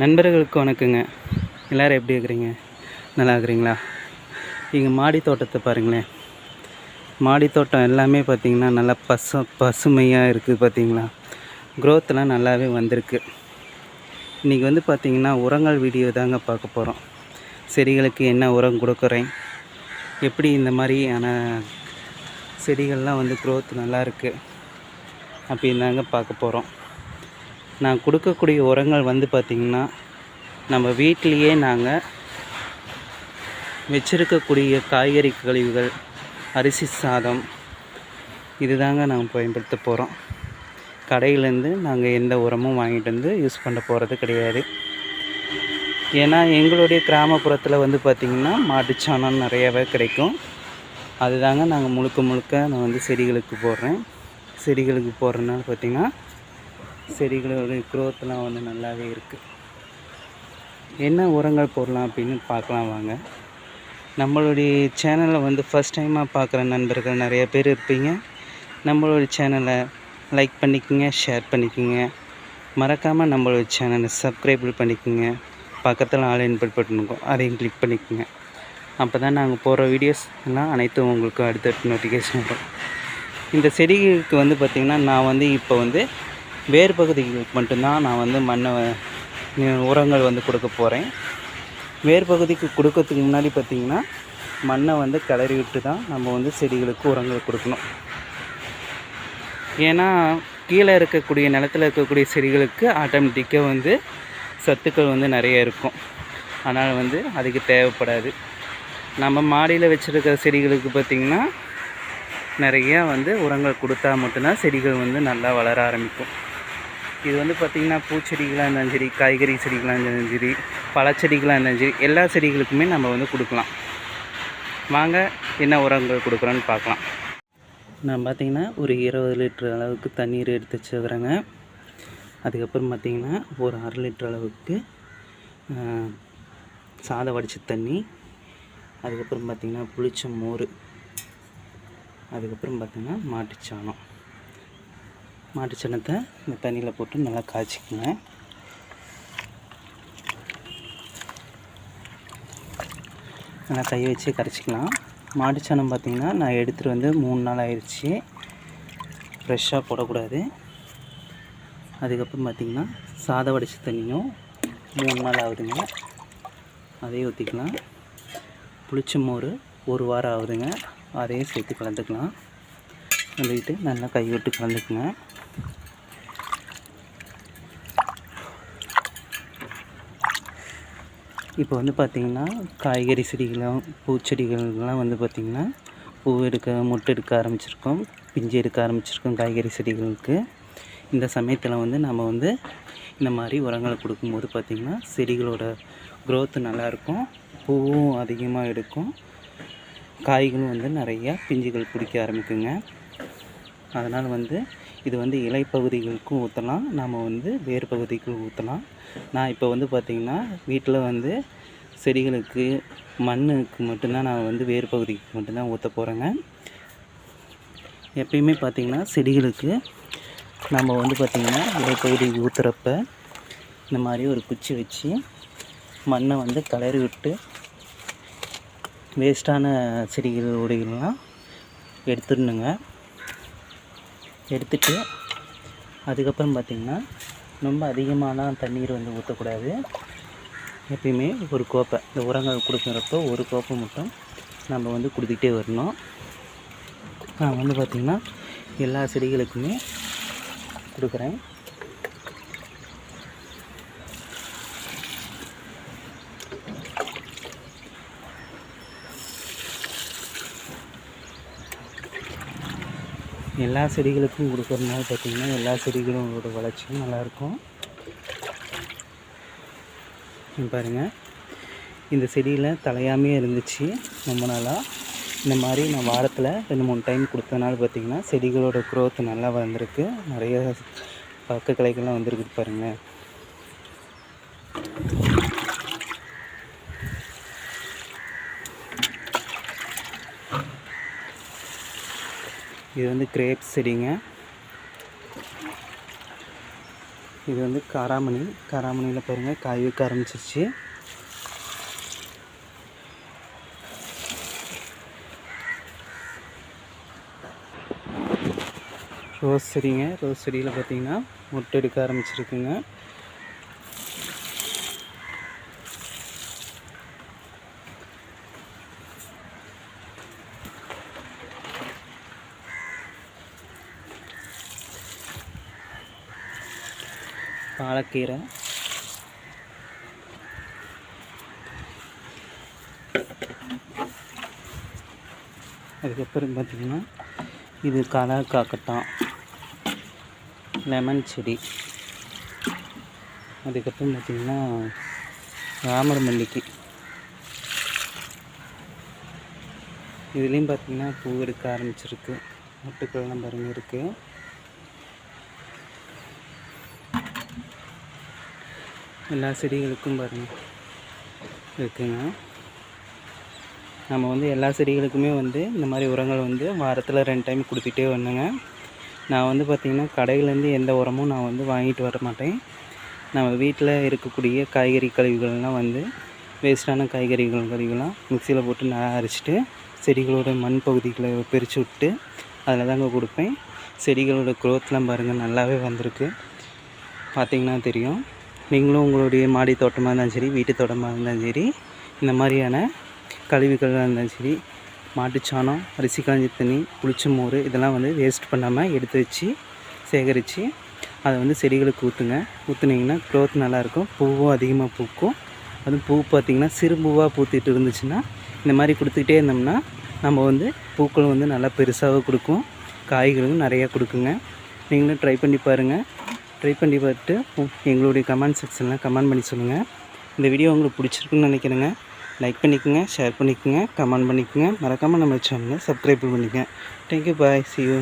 நண்பர்களுக்கு வணக்கங்க. எல்லோரும் எப்படி இருக்கிறீங்க? நல்லா இருக்கிறீங்களா? இங்கே மாடி தோட்டத்தை பாருங்களேன். மாடி தோட்டம் எல்லாமே பார்த்திங்கன்னா நல்லா பசு பசுமையாக இருக்குது பார்த்தீங்களா? க்ரோத்லாம் நல்லாவே வந்திருக்கு. இன்றைக்கி வந்து பார்த்திங்கன்னா உரங்கள் வீடியோ தாங்க பார்க்க போகிறோம் செடிகளுக்கு என்ன உரம் கொடுக்குறேன்? எப்படி இந்த மாதிரியான செடிகள்லாம் வந்து க்ரோத் நல்லா இருக்குது அப்படின்னு தாங்க பார்க்க போகிறோம் நான் கொடுக்கக்கூடிய உரங்கள் வந்து பார்த்திங்கன்னா நம்ம வீட்டிலையே நாங்கள் வச்சிருக்கக்கூடிய காய்கறி கழிவுகள் அரிசி சாதம் இதுதாங்க நாங்கள் பயன்படுத்த போகிறோம் கடையிலேருந்து நாங்கள் எந்த உரமும் வாங்கிட்டு வந்து யூஸ் பண்ண போகிறது கிடையாது. ஏன்னா எங்களுடைய கிராமப்புறத்தில் வந்து பார்த்திங்கன்னா மாட்டுச்சாணம் நிறையாவே கிடைக்கும். அதுதாங்க நாங்கள் முழுக்க முழுக்க நான் வந்து செடிகளுக்கு போடுறேன். செடிகளுக்கு போடுறதுனால பார்த்திங்கன்னா செடிகளுடைய க்ரோத்லாம் வந்து நல்லாவே இருக்குது என்ன உரங்கள் போடலாம் அப்படின்னு பார்க்கலாம் வாங்க. நம்மளுடைய சேனலை வந்து ஃபஸ்ட் டைமாக பார்க்குற நண்பர்கள் நிறைய பேர் இருப்பீங்க. நம்மளுடைய சேனலை லைக் பண்ணிக்கோங்க ஷேர் பண்ணிக்கோங்க. மறக்காமல் நம்மளுடைய சேனலை சப்ஸ்கிரைபிள் பண்ணிக்கோங்க. பக்கத்தில் ஆல் இன்பட் பண்ணிருக்கோம் அதையும் கிளிக் பண்ணிக்கோங்க. அப்போ தான் நாங்கள் போடுற வீடியோஸ் எல்லாம் அனைத்தும் உங்களுக்கு அடுத்தடுத்து நோட்டிஃபிகேஷன் வரும். இந்த செடிகளுக்கு வந்து பார்த்திங்கன்னா நான் வந்து இப்போ வந்து வேர் பகுதிகளுக்கு மட்டும்தான் நான் வந்து மண்ணை உரங்கள் வந்து கொடுக்க போகிறேன் வேர் பகுதிக்கு கொடுக்கறதுக்கு முன்னாடி பார்த்திங்கன்னா மண்ணை வந்து கிளறி விட்டு தான் நம்ம வந்து செடிகளுக்கு உரங்கள் கொடுக்கணும். ஏன்னா கீழே இருக்கக்கூடிய நிலத்தில் இருக்கக்கூடிய செடிகளுக்கு ஆட்டோமேட்டிக்காக வந்து சத்துக்கள் வந்து நிறைய இருக்கும். அதனால் வந்து அதுக்கு தேவைப்படாது. நம்ம மாடியில் வச்சுருக்கிற செடிகளுக்கு பார்த்திங்கன்னா நிறையா வந்து உரங்கள் கொடுத்தா மட்டும்தான் செடிகள் வந்து நல்லா வளர ஆரம்பிக்கும். இது வந்து பார்த்திங்கன்னா பூச்செடிகளாக இருந்தாலும் சரி காய்கறி செடிகளாக இருந்தாலும் சரி பழச்செடிகளாக இருந்தாலும் சரி எல்லா செடிகளுக்குமே நம்ம வந்து கொடுக்கலாம். வாங்க என்ன உரங்கள் கொடுக்குறோன்னு பார்க்கலாம். நான் பார்த்திங்கன்னா ஒரு இருபது லிட்டர் அளவுக்கு தண்ணீர் எடுத்து வச்சுக்கிறேங்க அதுக்கப்புறம் பார்த்திங்கன்னா ஒரு அரை லிட்டர் அளவுக்கு சாதம் வடித்த தண்ணி அதுக்கப்புறம் பார்த்திங்கன்னா புளிச்ச மோர் அதுக்கப்புறம் பார்த்திங்கன்னா மாட்டுச்சாணம். மாட்டுச்சாணத்தை இந்த தண்ணியில் போட்டு நல்லா காய்ச்சிக்கோங்க. நல்லா கை வச்சு கரைச்சிக்கலாம். மாட்டுச்சாணம் பார்த்திங்கன்னா நான் எடுத்துகிட்டு வந்து மூணு நாள் ஆயிடுச்சு ஃப்ரெஷ்ஷாக போடக்கூடாது. அதுக்கப்புறம் பார்த்திங்கன்னா சாதம் வடிச்ச தண்ணியும் மூணு நாள் ஆகுதுங்க. அதையும் ஊற்றிக்கலாம். புளிச்ச மோர் ஒரு வாரம் ஆகுதுங்க. அதையும் சேர்த்து கலந்துக்கலாம். கலந்துக்கிட்டு நல்லா கை விட்டு கலந்துக்குங்க. இப்போ வந்து பார்த்திங்கன்னா காய்கறி செடிகளும் பூச்செடிகள்லாம் வந்து பார்த்திங்கன்னா பூ எடுக்க மொட்டு எடுக்க ஆரம்பிச்சிருக்கோம் பிஞ்சு எடுக்க ஆரம்பிச்சிருக்கோம் காய்கறி செடிகளுக்கு. இந்த சமயத்தில் வந்து நம்ம வந்து இந்த மாதிரி உரங்களை கொடுக்கும்போது பார்த்திங்கன்னா செடிகளோட க்ரோத்து நல்லாயிருக்கும் பூவும் அதிகமாக எடுக்கும் காய்களும் வந்து நிறையா பிஞ்சுகள் பிடிக்க ஆரம்பிக்குங்க. அதனால் வந்து இது வந்து இலைப்பகுதிகளுக்கும் ஊற்றலாம் நாம் வந்து வேறு பகுதிக்கும் ஊற்றலாம். நான் இப்போ வந்து பார்த்திங்கன்னா வீட்டில் வந்து செடிகளுக்கு மண்ணுக்கு மட்டும்தான் நான் வந்து வேறு பகுதிக்கு மட்டும்தான் ஊற்ற போகிறேங்க எப்பயுமே பார்த்திங்கன்னா செடிகளுக்கு நம்ம வந்து பார்த்திங்கன்னா இலைப்பகுதிக்கு ஊற்றுறப்ப இந்த மாதிரி ஒரு குச்சி வச்சு மண்ணை வந்து கிளறி விட்டு வேஸ்ட்டான செடிகள் உடைகள்லாம் எடுத்துடணுங்க. எடுத்துட்டு அதுக்கப்புறம் பார்த்திங்கன்னா ரொம்ப அதிகமான தண்ணீர் வந்து ஊற்றக்கூடாது. எப்பயுமே ஒரு கோப்பை இந்த உரங்கள் கொடுக்குறப்போ ஒரு கோப்பை மட்டும் நம்ம வந்து கொடுத்துக்கிட்டே வரணும். நான் வந்து பார்த்திங்கன்னா எல்லா செடிகளுக்குமே கொடுக்குறேன். எல்லா செடிகளுக்கும் கொடுக்குறதுனால பார்த்திங்கன்னா எல்லா செடிகளோட வளர்ச்சியும் நல்லாயிருக்கும் பாருங்கள் பாருங்க இந்த செடியில் தலையாமே இருந்துச்சு ரொம்ப நாளாக இந்த மாதிரி நான் வாரத்தில் ரெண்டு மூணு டைம் கொடுத்தனால பார்த்திங்கன்னா செடிகளோட க்ரோத் நல்லா வந்திருக்கு நிறைய பக்க கலைகள்லாம் வந்திருக்கு பாருங்கள் இது வந்து கிரேப் செடிங்க. இது வந்து காராமணி. காராமணியில் பாருங்கள் காய் வைக்க ஆரம்பிச்சிருச்சு. ரோஸ் செடிங்க. ரோஸ் செடியில் பார்த்தீங்கன்னா முட்டை எடுக்க ஆரம்பிச்சிருக்குங்க. பாலக்கீரை. அதுக்கப்புறம் பார்த்திங்கன்னா இது கலா காக்கட்டான். லெமன் செடி. அதுக்கப்புறம் பார்த்திங்கன்னா ராமர் மல்லிகை. இதுலேயும் பார்த்திங்கன்னா பூ எடுக்க ஆரம்பிச்சிருக்கு. முட்டுக்கள்லாம் பாருங்கள் இருக்குது எல்லா செடிகளுக்கும் பாருங்கள் இருக்குங்க. நம்ம வந்து எல்லா செடிகளுக்குமே வந்து இந்த மாதிரி உரங்கள் வந்து வாரத்தில் ரெண்டு டைம் கொடுத்துட்டே வந்தேங்க நான் வந்து பார்த்திங்கன்னா கடையிலேருந்து எந்த உரமும் நான் வந்து வாங்கிட்டு வர மாட்டேன். நம்ம வீட்டில் இருக்கக்கூடிய காய்கறி கழிவுகள்லாம் வந்து வேஸ்ட்டான காய்கறிகள் கழிவுகள்லாம் மிக்சியில் போட்டு நான் அரைச்சிட்டு செடிகளோட மண் பகுதிகளை பிரித்து விட்டு அதில் தாங்க கொடுப்பேன். செடிகளோட க்ரோத்லாம் பாருங்கள் நல்லாவே வந்திருக்கு. பார்த்திங்கன்னா தெரியும். நீங்களும் உங்களுடைய மாடி தோட்டமாக இருந்தாலும் சரி வீட்டு தோட்டமாக இருந்தாலும் சரி இந்த மாதிரியான கழிவுகளாக இருந்தாலும் சரி மாட்டுச்சாணம் அரிசி காஞ்சி தண்ணி புளிச்ச மோர் இதெல்லாம் வந்து வேஸ்ட் பண்ணாமல் எடுத்து வச்சு சேகரித்து அதை வந்து செடிகளுக்கு ஊற்றுங்க ஊற்றுனீங்கன்னா க்ரோத் நல்லாயிருக்கும். பூவும் அதிகமாக பூக்கும். அதுவும் பூ பார்த்திங்கன்னா சிறுபூவாக பூத்திட்டு இருந்துச்சுன்னா இந்த மாதிரி கொடுத்துக்கிட்டே இருந்தோம்னா நம்ம வந்து பூக்கள் வந்து நல்லா பெருசாக கொடுக்கும். காய்களும் நிறையா கொடுக்குங்க. நீங்களும் ட்ரை பண்ணி பாருங்கள் ட்ரை பண்ணி பார்த்துட்டு எங்களுடைய கமெண்ட் செக்ஷனில் கமெண்ட் பண்ணி சொல்லுங்கள் இந்த வீடியோ உங்களுக்கு பிடிச்சிருக்குன்னு நினைக்கிறேங்க. லைக் பண்ணிக்கோங்க ஷேர் பண்ணிக்கோங்க கமெண்ட் பண்ணிக்கோங்க. மறக்காமல் நம்ம சேனலை சப்ஸ்கிரைப் பண்ணிக்கோங்க. Thank you bye C you